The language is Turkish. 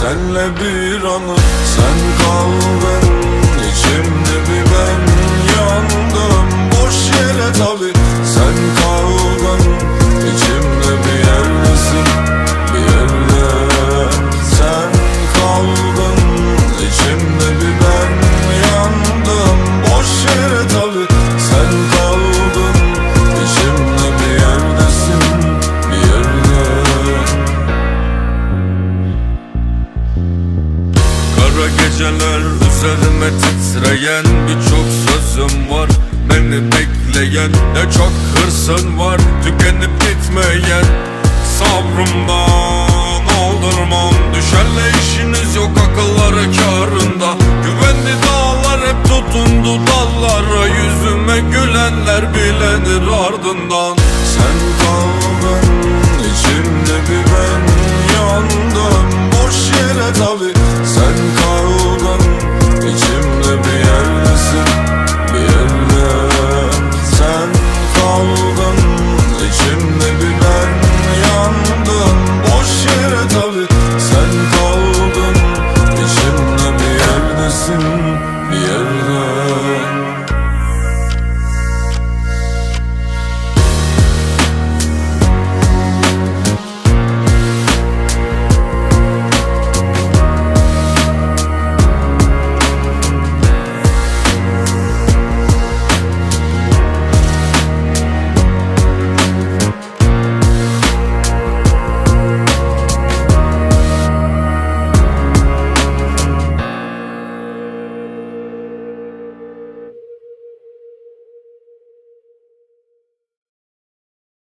Senle bir anı sen kaldın içimde bir ben. Üzerime titreyen birçok sözüm var. Beni bekleyen ne çok hırsın var. Tükenip gitmeyen sabrımdan aldırmam. Düşerle işiniz yok akılları karında Güvenli dağlar hep tutundu dallara. Yüzüme gülenler bilenir ardından. Sen kaldın